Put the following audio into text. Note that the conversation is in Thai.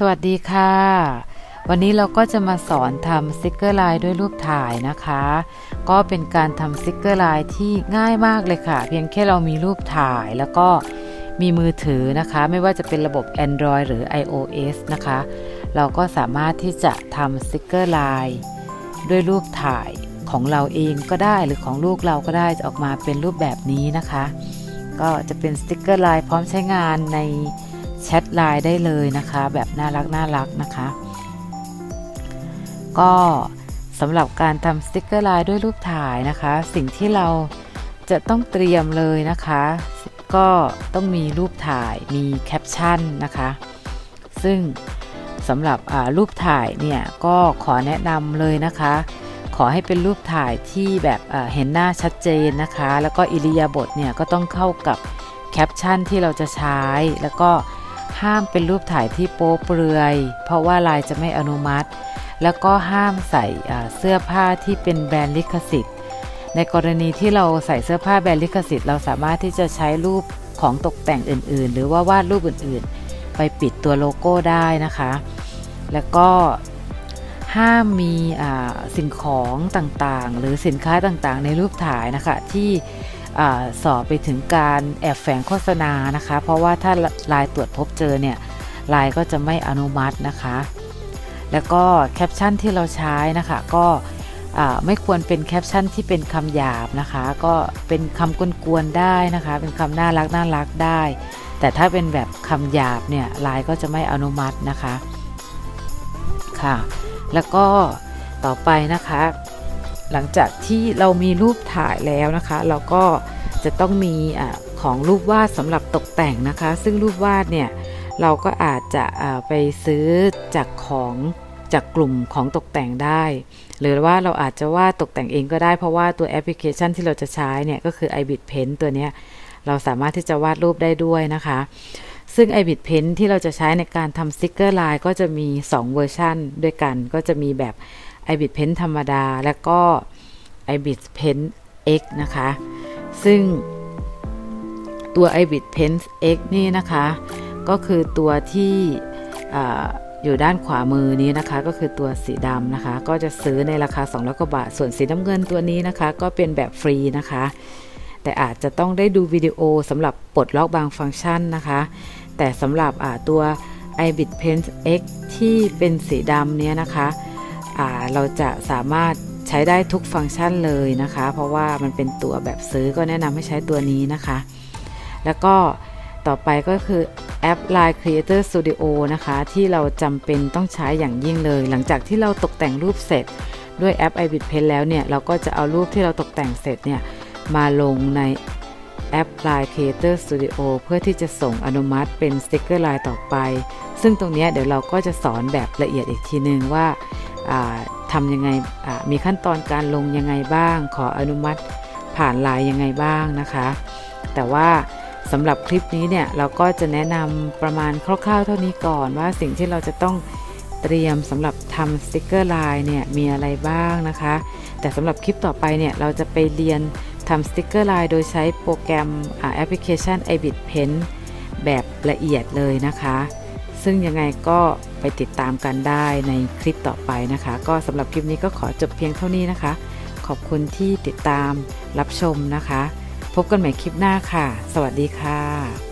สวัสดีค่ะ วันนี้เราก็จะมาสอนทำสติกเกอร์ลายด้วยรูปถ่ายนะคะ ก็เป็นการทำสติกเกอร์ลายที่ง่ายมากเลยค่ะ เพียงแค่เรามีรูปถ่ายแล้วก็มีมือถือนะคะ ไม่ว่าจะเป็นระบบ Android หรือ iOS นะคะ เราก็สามารถที่จะทำสติกเกอร์ลายด้วยรูปถ่ายของเราเองก็ได้หรือของลูกเราก็ได้จะออกมาเป็นรูปแบบนี้นะคะ ก็จะเป็นสติกเกอร์ลายพร้อมใช้งานใน แชทไลน์ได้เลยนะคะ แบบน่ารักน่ารักนะคะ ก็สำหรับการทำสติกเกอร์ไลายด้วยรูปถ่ายนะคะ สิ่งที่เราจะต้องเตรียมเลยนะคะ ก็ต้องมีรูปถ่ายมีแคปชั่นนะคะ ซึ่งสำหรับรูปถ่ายเนี่ยก็ขอแนะนำเลยนะคะ ขอให้เป็นรูปถ่ายที่แบบเห็นหน้าชัดเจนนะคะ แล้วก็อิริยาบถเนี่ยก็ต้องเข้ากับแคปชั่นที่เราจะใช้แล้วก็ ห้ามเป็นรูปถ่ายที่โป๊เปลือย เพราะว่าลายจะไม่อนุมัติ แล้วก็ห้ามใส่เสื้อผ้าที่เป็นแบรนด์ลิขสิทธิ์ ในกรณีที่เราใส่เสื้อผ้าแบรนด์ลิขสิทธิ์ เราสามารถที่จะใช้รูปของตกแต่งอื่น ๆ หรือว่าวาดรูปอื่นๆ ไปปิดตัวโลโก้ได้นะคะ แล้วก็ห้ามมีสิ่งของต่างๆ หรือสินค้าต่างๆ ในรูปถ่ายนะคะที่ สอบไปถึงการแอบแฝงโฆษณานะคะ เพราะว่าถ้าลายตรวจพบเจอเนี่ยลายก็จะไม่อนุมัตินะคะ แล้วก็แคปชั่นที่เราใช้นะคะก็ไม่ควรเป็นแคปชั่นที่เป็นคำหยาบนะคะ ก็เป็นคำกวนๆได้นะคะ เป็นคำน่ารักน่ารักได้ แต่ถ้าเป็นแบบคำหยาบเนี่ยลายก็จะไม่อนุมัตินะคะค่ะ แล้วก็ต่อไปนะคะ หลังจากที่เรามีรูปถ่ายแล้วนะคะ เราก็จะต้องมีอของรูปวาดสำหรับตกแต่งนะคะ ซึ่งรูปวาดเนี่ยเราก็อาจจะไปซื้อจากของจากกลุ่มของตกแต่งได้ หรือว่าเราอาจจะวาดตกแต่งเองก็ได้เพราะว่าตัวแอปพลิเคชันที่เราจะใช้เนี่ยก็คือ iBit Pen ตัวนี้เราสามารถที่จะวาดรูปได้ด้วยนะคะ ซึ่ง iBit Pen ที่เราจะใช้ในการทำสติกเกอร์ลายก็จะมี 2 เวอร์ชันด้วยกัน ก็จะมีแบบ iBit Pen ธรรมดา และก็ iBit Pen X นะคะ ซึ่งตัว iBit Pen X นี่นะคะ ก็คือตัวที่อยู่ด้านขวามือนี้นะคะ ก็คือตัวสีดำนะคะ ก็จะซื้อในราคา200กว่าบาท ส่วนสีน้ำเงินตัวนี้นะคะ ก็เป็นแบบฟรีนะคะ แต่อาจจะต้องได้ดูวิดีโอสำหรับปลดล็อกบางฟังก์ชันนะคะ แต่สำหรับตัว iBit Pen X ที่เป็นสีดำเนี้ยนะคะ เราจะสามารถใช้ได้ทุกฟังก์ชันเลยนะคะ เพราะว่ามันเป็นตัวแบบซื้อก็แนะนำให้ใช้ตัวนี้นะคะ แล้วก็ต่อไปก็คือแอป Line Creator Studio นะคะ ที่เราจำเป็นต้องใช้อย่างยิ่งเลย หลังจากที่เราตกแต่งรูปเสร็จ ด้วยแอป iBit Pen แล้วเนี่ย เราก็จะเอารูปที่เราตกแต่งเสร็จเนี่ย มาลงในแอป Line Creator Studio เพื่อที่จะส่งอนุมัติเป็นสติกเกอร์ลายต่อไป ซึ่งตรงนี้เดี๋ยวเราก็จะสอนแบบละเอียดอีกทีนึงว่า ทำยังไงมีขั้นตอนการลงยังไงบ้าง ขออนุมัติผ่านไลน์ยังไงบ้างนะคะ แต่ว่าสำหรับคลิปนี้เนี่ยเราก็จะแนะนำประมาณคร่าวๆ เท่านี้ก่อนว่าสิ่งที่เราจะต้องเตรียมสำหรับทำสติกเกอร์ไลน์เนี่ยมีอะไรบ้างนะคะ แต่สำหรับคลิปต่อไปเนี่ยเราจะไปเรียนทำสติกเกอร์ไลน์โดยใช้โปรแกรมแอปพลิเคชัน iBit Pen แบบละเอียดเลยนะคะ ซึ่งยังไงก็ไปติดตามกันได้ในคลิปต่อไปนะคะ ก็สำหรับคลิปนี้ก็ขอจบเพียงเท่านี้นะคะ ขอบคุณที่ติดตามรับชมนะคะ พบกันใหม่คลิปหน้าค่ะ สวัสดีค่ะ